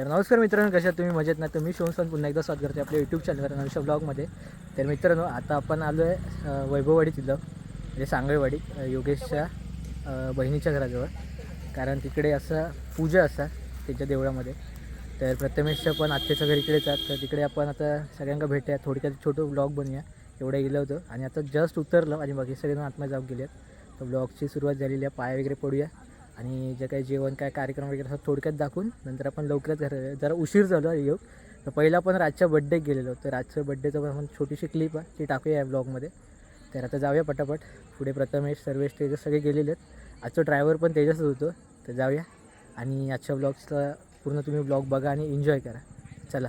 तर नमस्कार मित्रांनो कशा तुम्ही? मजेत ना? तुम्ही शिवसन पुन्हा एकदा स्वागत करते आपल्या यूट्यूब चॅनलवर नवशा ब्लॉगमध्ये तर मित्रांनो आता आपण आलो आहे वैभववाडी तिथं म्हणजे सांगळवाडी योगेशच्या बहिणीच्या घराजवळ. कारण तिकडे असं पूजा असा त्यांच्या देवळामध्ये. तर प्रथमेशच्या पण आत्याचं घर इकडेच आहात तर तिकडे आपण आता सगळ्यांना भेटूया. थोडक्यात छोटं ब्लॉग बनूया एवढं गेलं होतं. आणि आता जस्ट उतरलं. आणि बाकी सगळेजण आत्मा जाऊन गेले आहेत तर ब्लॉगची सुरुवात झालेली आहे. पाय वगैरे पडूया. आणि जे काही जेवण काय कार्यक्रम वगैरे असं थोडक्यात दाखवून नंतर आपण लवकरच घर जरा उशीर झालो येऊ तर पहिला पण रातच्या बड्डे गेलेलो. तर रातच्या बड्डेचं पण आपण छोटीशी क्लिप आहे ती टाकूया या ब्लॉगमध्ये तर आता जाऊया पटापट. पुढे प्रथमेश सर्वेश तेजस सगळे गेलेले आहेत. आजचं ड्रायव्हर पण तेजसच होतो. तर जाऊया. आणि आजच्या ब्लॉगचा पूर्ण तुम्ही ब्लॉग बघा आणि एन्जॉय करा. चला.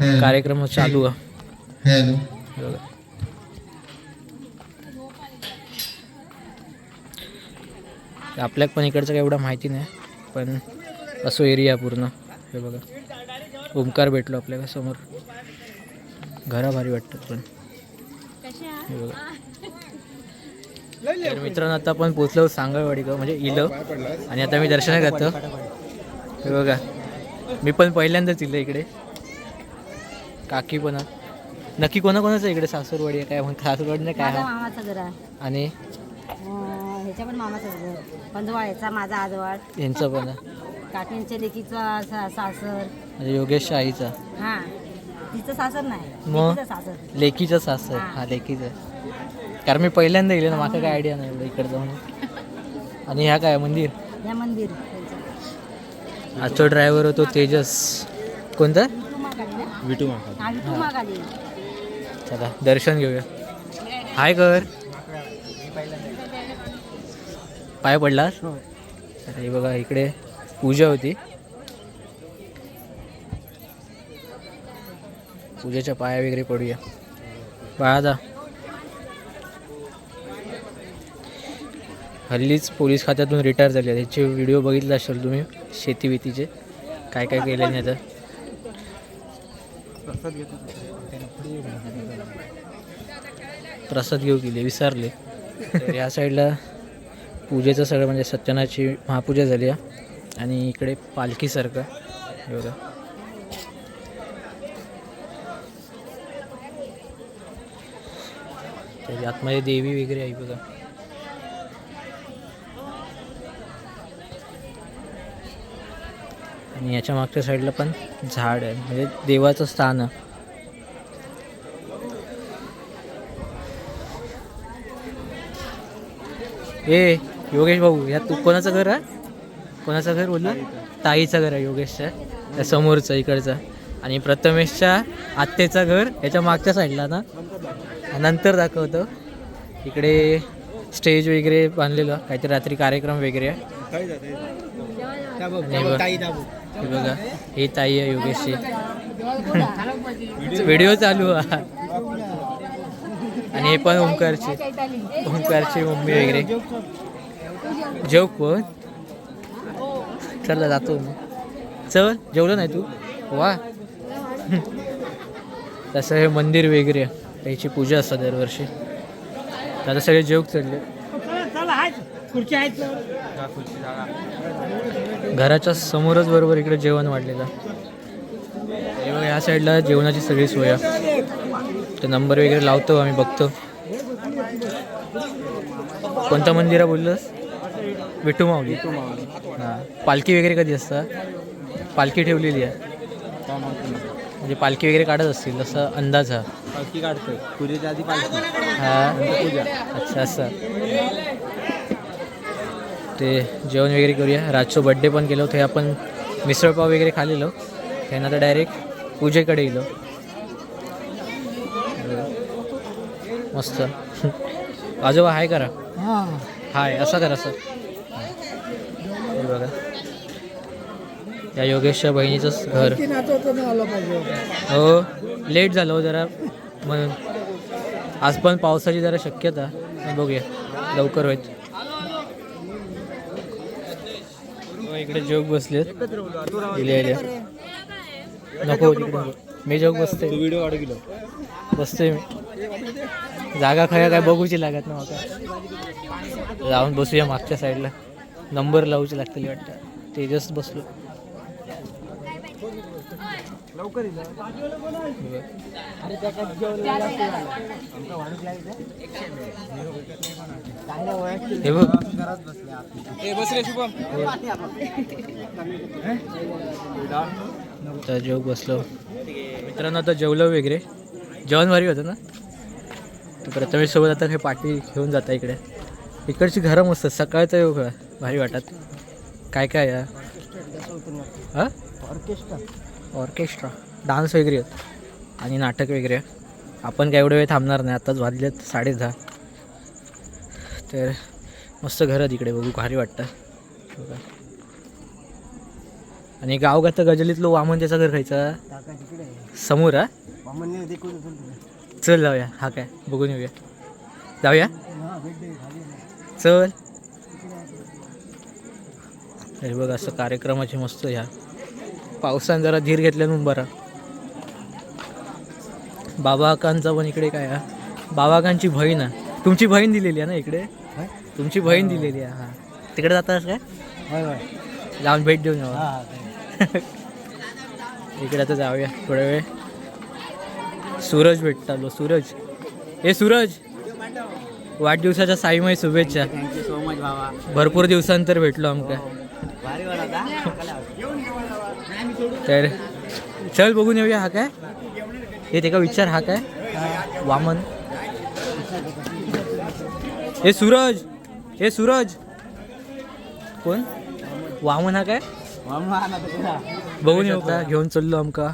कार्यक्रम चालू आहे. आपल्याक पण इकडचं काही एवढं माहिती नाही पण असो एरिया पूर्ण. हे बघा. ओंकार भेटलो आपल्याला समोर. घरा भारी वाटतात पण. हे बघा. तर मित्रांनो आता आपण पोचलो सांगळवाडी गाव म्हणजे इलो. आणि आता मी दर्शन करतो हे बघा. मी पण पहिल्यांदाच इलो इकडे. काकी पण. नक्की कोणाकोणाचं आहे इकडे सासूरवाडी आहे काय सासूरवाडी नाही काय माझा आहे? मामाचं घर आहे. आणि? अं, ह्याच्या पण मामाचंच घर पंधवाळ्याचा माझा आजवाड यांचं पण आहे. काकींच्या लेकीचा सा- सासर. म्हणजे योगेश आईचा हा. तिचं सासर नाही. मग? लेकीचं सासर. लेकीचं सासर. हा. लेकीचं कारण मी पहिल्यांदा गेले ना माका काय आयडिया नाही एवढं इकडचं म्हणून. आणि ह्या काय मंदिर? या मंदिर त्यांचं. आजचा ड्रायव्हर होतो तेजस. कोणता? ना? विटू हा विठू मागाली. चला दर्शन घेऊया. हाय कर. पाय पडलास? हे. बघा इकडे पूजा होती. पूजेच्या पाया वगैरे पडूया. बाळा हल्लीच पोलीस खात्यातून रिटायर झाले त्याचे व्हिडिओ बघितले असेल तुम्ही शेती वेतीचे काय काय केले नाही तर प्रसाद घेऊ गेले विसरले. या साईडला पूजेचं सगळं म्हणजे सत्यनाची महापूजा झाली आहे. आणि इकडे पालखीसारखं एवढं बघा. आतमध्ये देवी वगैरे आहे बघा. आणि याच्या मागच्या साईडला पण झाड आहे. म्हणजे देवाचं स्थान आहे. ए योगेश भाऊ या तू कोणाचं घर आहे? कोणाचं घर बोललं? ताईचं घर आहे योगेशच्या त्या समोरचं इकडचं. आणि प्रथमेशच्या आत्तेचं घर याच्या मागच्या साईडला ना. नंतर दाखवतो. इकडे स्टेज वगैरे बांधलेलं. काहीतरी रात्री कार्यक्रम वगैरे आहे. हे बघ- हे ही ताई आहे योगेशची. व्हिडिओ चालू आहे. आणि हे पण ओंकारची ओंकारची मम्मी वगैरे. जेव पण चला जातो मी. चल जेवलं नाही तू? वा. तसं हे मंदिर वगैरे. त्याची पूजा असतात दरवर्षी. आता सगळे जेवक चढले घराच्या समोरच बरोबर इकडे जेवण वाढलेलं. या साईडला जेवणाची सगळी सोय. आहे. तर नंबर वगैरे लावतो आम्ही बघतो. कोणतं मंदिर आहे बोललंस? विठू माऊली. हां. पालखी वगैरे कधी असतं पालखी ठेवलेली आहे. म्हणजे पालखी वगैरे काढत असतील असं अंदाज हा. पालखी काढतोय. पूजेच्या आधी पालखी. हा. अच्छा असं. ते जेवण वगैरे करूया. राजचो बड्डे पण केलो ते आपण मिसळपाव वगैरे खालेलो त्यानं आता डायरेक्ट पूजेकडे गेलो. मस्त. आजोबा हाय करा. हां. हाय असं करा सर बघा. या योगेशच्या बहिणीचंच घर. हो लेट झालं हो जरा. म्हणून आज पण पावसाची जरा शक्यता. बघूया. लवकर होईल हो, इकडे जोग बसलेत. नको तिकडे मी जोग बसते व्हिडिओ काढू गेलो बसतोय मी. जागा खया काय बघूची लागत ना माका. जाऊन बसूया मागच्या साईडला नंबर लावूची लागतील वाटतं. ते जस्ट बसलो हे बघ. तर जेव बसलो. मित्रांनो आता जेवलं वगैरे. जेवण भारी होतं ना? तर प्रथमेश सोबत आता काही पाठी घेऊन जाता इकडे. इकडची घरं मस्त. सकाळचं येऊ का भारी वाटत. काय काय या हां? ऑर्केस्ट्रा. ऑर्केस्ट्रा डान्स वगैरे आहेत आणि नाटक वगैरे. आपण काय एवढे वेळ थांबणार नाही आत्ताच वाजलेत साडे दहा तर मस्त घर आहे तिकडे बघू भारी वाटतं. बघा. आणि गावगात गजलीतलो वामन त्याचं घर खायचं. आहे. समोर हा? चल जाऊया हा काय बघून येऊया. जाऊया? चल. हे बघ असं कार्यक्रमाचे मस्त ह्या. पावसाने जरा धीर घेतल्यानं बरा. बाबाकांचा पण इकडे काय हा? बाबाकांची बहीण आहे. तुमची बहीण दिलेली आहे ना इकडे? तुमची बहीण दिलेली आहे हा. तिकडे जातास काय? जाऊन भेट देऊन हा. इकडे आता जाऊया थोडा वेळ. सूरज भेटत आलो सूरज. हे सूरज! वाढदिवसाच्या साईमय शुभेच्छा. थँक्यू सो मच बाबा. भरपूर दिवसांतर भेटलो आमका भारी वाला तर चल बघून येऊया हा काय? हे ते का विचार हा काय? वामन. हे सूरज हे सूरज. कोण? वामन हा काय? बघून येऊ का घेऊन चाललो आमका.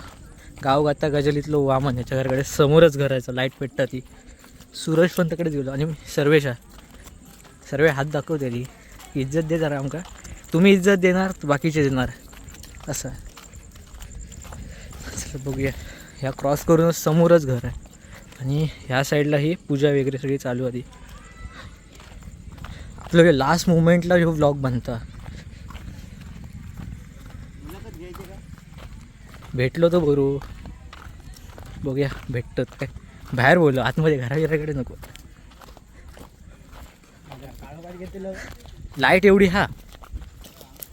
गाव गाता गजलीतलं वामन याच्या घराकडे समोरच घरायचं लाइट पेटता ती. सूरज पण तिकडेच गेलो आणि सर्वेशा. सर्वे हात दाखवते ती इज्जत दे जरा आमका. तुम्ही इज्जत देणार बाकीचे देणार. असं. असं बघूया. ह्या क्रॉस करूनच समोरच घर आहे. आणि ह्या साईडला ही पूजा वगैरे सगळी चालू आधी. आपलं लास्ट मुमेंटला हे ब्लॉग बनता. भेटलो तो बरू बघूया भेटतात काय. बाहेर बोललो आतमध्ये घराघराकडे नको. लाइट एवढी हा.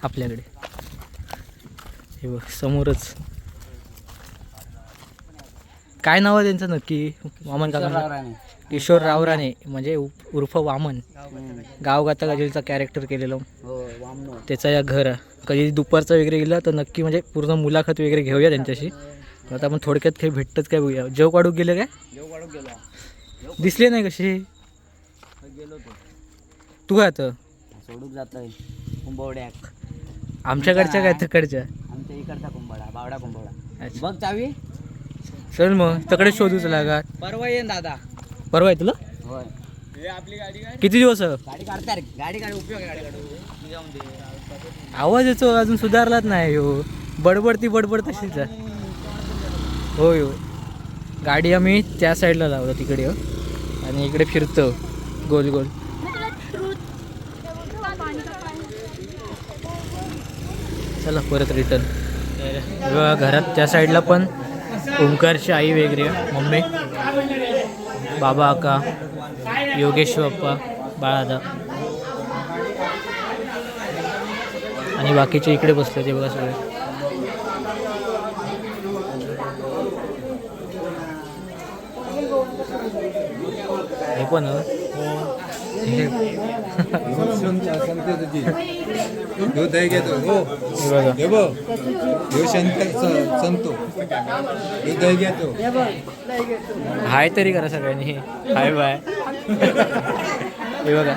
आपल्याकडे. हे बघ समोरच. काय नाव आहे त्यांचं नक्की? वामन काका किशोर रावराणे. म्हणजे उप- उर्फ वामन. गाव गाता गजलचा कॅरेक्टर केलेलं. हो त्याचा या घर. आहे. कधी दुपारचं वगैरे गेलं तर नक्की म्हणजे पूर्ण मुलाखत वगैरे घेऊया त्यांच्याशी. आता आपण थोडक्यात काही भेटतच काय बघूया. जेव काढू गेले काय? जेव काढून गेला. दिसले नाही कसे गेलो तो. काय आता? सोडून जातोय. कुंभवड्याक आमच्याकडच्या काय तिकडच्या? आमच्या इकडचा बावडा अच्छा. बघ चावी. चल मग तकडे शोधूच लागात परवा येईन दादा. परवा आहे तुला? होय. किती दिवस? आहे? गाडी काढता रे. गाडी काढ उपयोग आहे गाडी काढू जाऊन दे आवाज येतो अजून सुधारलाच नाही हो बडबड ती बडबड तशीच आहे. होय होय. गाडी आम्ही त्या साईडला लावलो तिकडे हो. आणि इकडे फिरतो गोल गोल. चला परत रिटर्न तर घरात त्या साईडला पण ओंकारची आई वगैरे आहे, मम्मी बाबा आका योगेश बाप्पा बाळादा आणि बाकीचे इकडे बसले ते बघा सगळे हे पण हं. हे हो हे हे बघ ह्यो तरी करा सगळ्यांनी. Hi bye. हे बघा.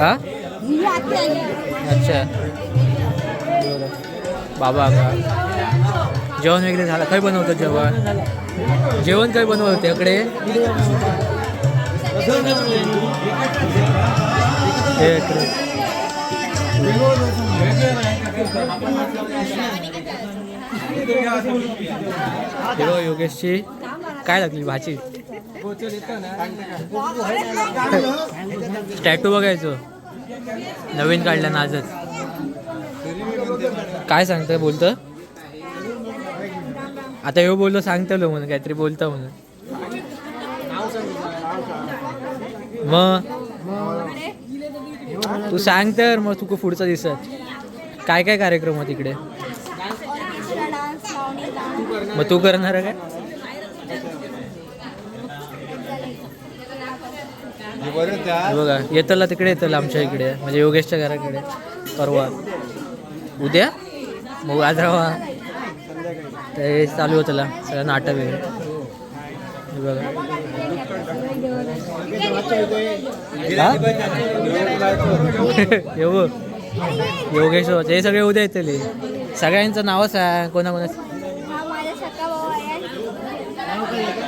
हा? अच्छा. बाबा का जेवण वगैरे झालं. काय बनवतं जेवण? जेवण काय बनवतं त्याकडे हे हिरो योगेशची काय लागली? भाजी. टॅटू बघायचो. नवीन काढला ना आजच. काय सांगतोय? बोलतं आता ह्यो बोललो सांगतलो म्हणून काहीतरी बोलतं म्हणून. मग? तू सांग तर मग तुका पुढचा दिसत. काय काय कार्यक्रम आहे तिकडे मग तू करणार काय? बघा येतला तिकडे येतला आमच्या इकडे. म्हणजे योगेशच्या घराकडे. परवा. उद्या? मग आज राहा ते चालू होतं सगळं नाटक वगैरे बघा. येऊ हे योगेश हे सगळे उद्या येतले. सगळ्यांचं नाव सांग. कोणा कोणा हा माझा सख्खा भाऊ आहे अय्यांश विनायक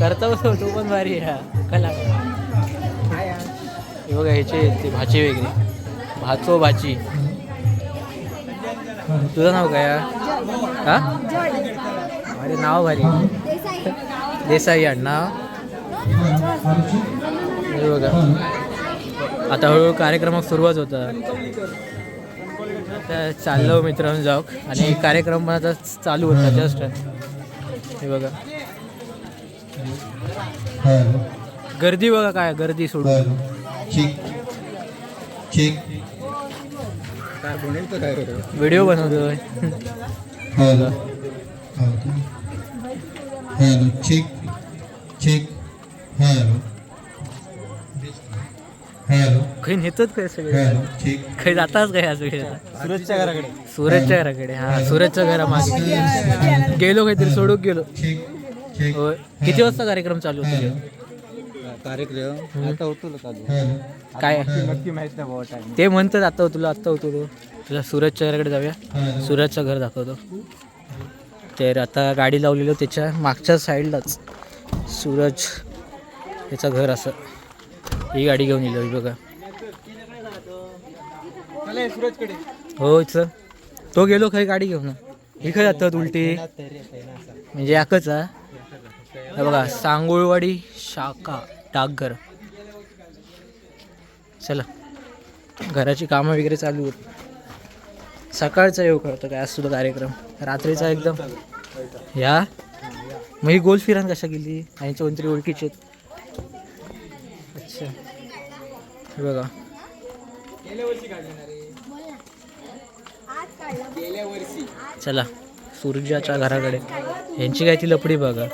करता तो पण भारी आहे हा कला हे बघा ह्याचे ते भाची वेगळी भाचो भाची तुझं नाव काय? हा अरे नाव भारी देसाई नाव हे बघा. आता हळूहळू कार्यक्रमात सुरुवात होता. आता चाललो मित्रांनो जाऊ आणि कार्यक्रम पण आता चालू होता जस्ट हे बघा. गर्दी बघा काय गर्दी सोडून. बनवतो व्हिडिओ बनवतोय hello hello check. Check. Hello hello काही नेतात काय सगळे काही जाताच काय आज सगळे सुरजच्या घराकडे सूरजच्या घराकडे हा सूरजच्या घरामागे गेलो काहीतरी सोडून गेलो होय किती वाजता कार्यक्रम चालू होतो कार्यक्रम आता होतो चालू काय नक्की माहीत नाही ते म्हणतात आता तुला आत्ता होतो तो तुला सूरजच्या घराकडे जाऊया सूरजचं घर दाखवतो तर आता गाडी लावलेलो त्याच्या मागच्या साईडलाच सूरज त्याचं घर असं ही गाडी घेऊन ही बघा. हो सर तो गेलो खरी गाडी घेऊन. ही खरं जातात उलटी. म्हणजे याकच हा. हे बघा सांगोळवाडी शाखा डाकघर. चला. घराची कामं वगैरे चालू आहेत. सकाळचा येऊ कळतं काय? आज सुद्धा कार्यक्रम. रात्रीचा एकदम. या? मग ही गोल फिरान कशा गेली? यांच्या कोणतरी ओळखीचे आहेत. अच्छा. हे बघा. चला सूर्याच्या घराकडे. यांची काय ती लपडी बघा.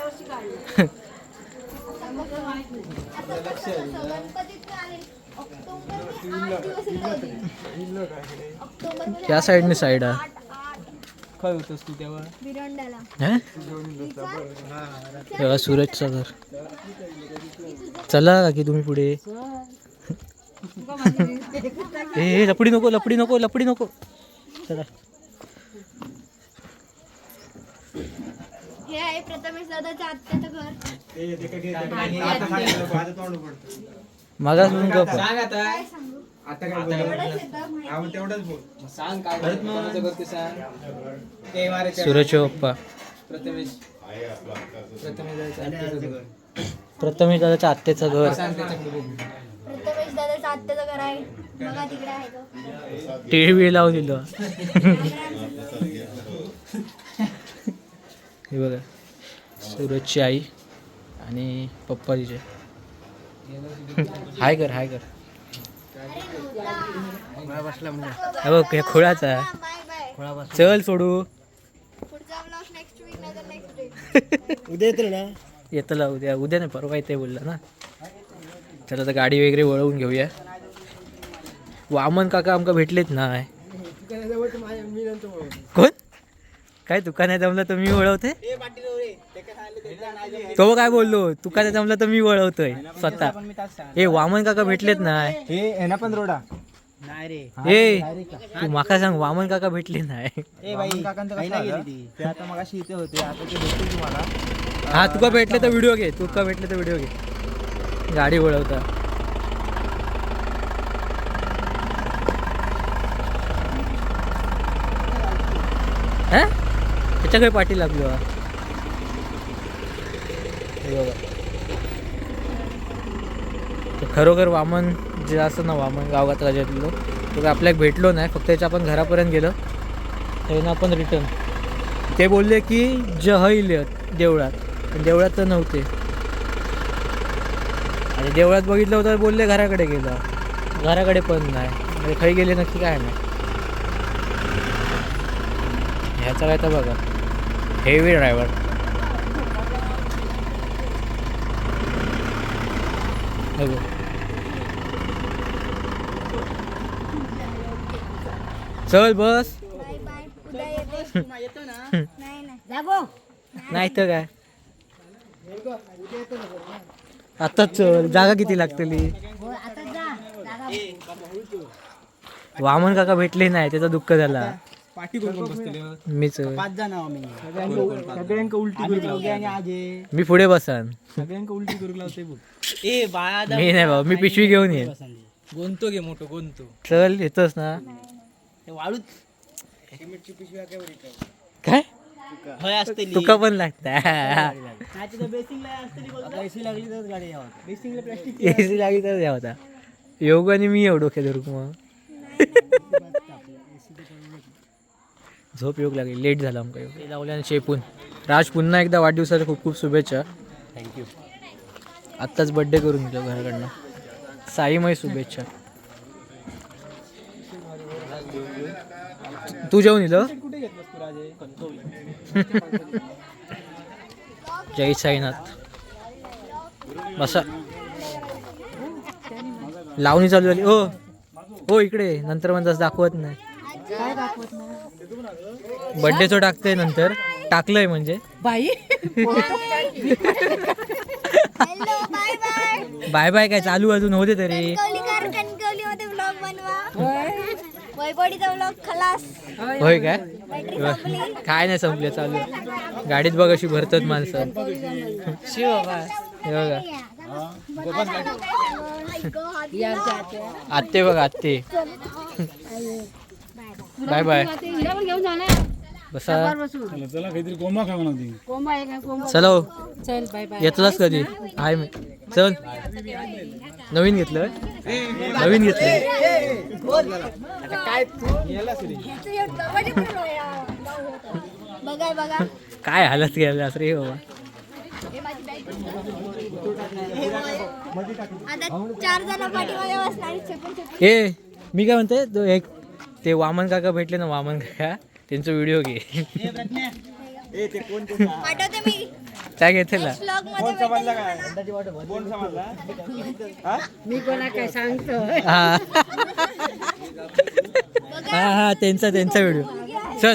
त्या साईडने साईड आहे. काय होतोस तू तेव्हा. बिरोंडाला हं? तेव्हा सूरजचं घर. चला की तुम्ही पुढे. ए लपडी नको लपडी नको लपडी नको. चला. हे आहे प्रथमेश दादाचं आत्याचं घर. मागास म्हणून गप सांग आता. काय सांगू? आता काय एवढंच येतं माहिती. तेवढंच बोल. सांग काय कोणाचं करते सांग? ते सूरजचे पप्पा. प्रथमेश. प्रथमेश जायचं घर. प्रथमेश दादाच्या आत्याचं घर. सांग त्याच्याकडे बघू. प्रथमेश दादाचं आत्याचं घर आहे. बघा तिकडे आहे तो. टी व्ही लावून दिलं. हे बघा. सूरजची आई आणि पप्पा तिचे हाय कर हाय कर. बघ हे खोळाचा चल सोडू. उद्या येतील ना? येतला उद्या. उद्या नाही परवा येते बोलला ना. चला आता गाडी वगैरे वळवून घेऊया. वामन काका आमका भेटलेत नाही कोण? काय तुका नाही जमलं तर मी वळवते तो काय बोललो. तुका नाही जमलं तर मी वळवतोय. स्वतः. हे वामन काका भेटलेत नाही हे पण रोडा. ए तू माका सांग वामन काका भेटले नाही. ए बाई खायला गेली ती. ते आता मग इथे होते आता ते भेटतील तुम्हाला. हा तुका भेटले तर व्हिडिओ घे तुका भेटले तर व्हिडिओ घे. गाडी वळवता. हा? त्याच्या काही पाठी लागलो. बघा. खरोखर वामन जे असं ना वामन गावात राज्यातलं तर आपल्याला भेटलो नाही फक्त त्याच्या आपण घरापर्यंत गेलो. त्यानं आपण रिटर्न ते बोलले की जहैल देवळात. पण देवळात तर नव्हते. आणि देवळात बघितलं होतं बोलले घराकडे गेलं. घराकडे पण नाही. म्हणजे खाई गेले नक्की काय नाही. ह्याचा काय तर बघा. हेवी ड्रायव्हर चल बस. बाय बाय उद्या येते नाही नाही जागो. नाही तर काय? आताच चल जागा किती लागतली? हो आता जा जागा. वामन काका भेटले नाही त्याचा दुःख झाला. पाठी कोण कोण बसलेले मीच पाच जण आहो आम्ही. सगळ्यांका उलटी करू लावते आणि आजे. मी पुढे बसान. सगळ्यांका उलटी करू लावते ए बाळा मी नाही बाबा मी पिशवी घेऊन येईन गोंतो घे मोठं गोंतो चल येतोस ना? वाळूच काय? हय असते तुका पण लागता लागली तर गाडी यावं. बेसिंगला प्लॅस्टिक एसी लागली तर द्या होता योग आणि मी एवढं डोक्यात धरू मग? झोप योग लागली. लेट झाला आमका योग. लावल्याने शेपून राज पुन्हा एकदा वाढदिवसाच्या खूप खूप शुभेच्छा. थँक्यू आत्ताच बड्डे करून दिलो घराकडनं. साईमय शुभेच्छा. तू जेवून दिलं कुठे घेतलंस तू राजे? जय साईनाथ. बसा. लावणी चालू झाली. ओ हो इकडे नंतर म्हणतास दाखवत नाही. बड्डेचं टाकतंय नंतर. टाकलंय म्हणजे. Hello bye bye. Bye bye काय चालू अजून होते तरी कणकवलीकर कणकवली मध्ये ब्लॉग बनवा वैभवडीचा ब्लॉग खलास. होय काय? काय नाही संपले चालू. गाडीत बघ अशी भरतात माणसं. शिव बाबा. हे बघा. आत्ते बघ आत्ते. बाय बाय घेऊन जा ना बसा. चला काहीतरी गोमा खा म्हणा ती कोंबा आहे कोंबा. चला हो. चल बाय बाय. येतलास कधी? हाय मी. चल. नवीन घेतलं? नवीन घेतलं. बघा बघा. काय हालत गेलास रे बाबा. आता चार जण पाठीमागे बसणार छपून छपून. ए मी काय म्हणते तो एक ते वामन काका भेटले ना वामन काका. त्यांचा व्हिडिओ घे. पाठवते मी. काय घेतला? ब्लॉगमध्ये भेटेल. मी कोणा काय सांगतो हा. हा हा त्यांचा त्यांचा व्हिडिओ. चल.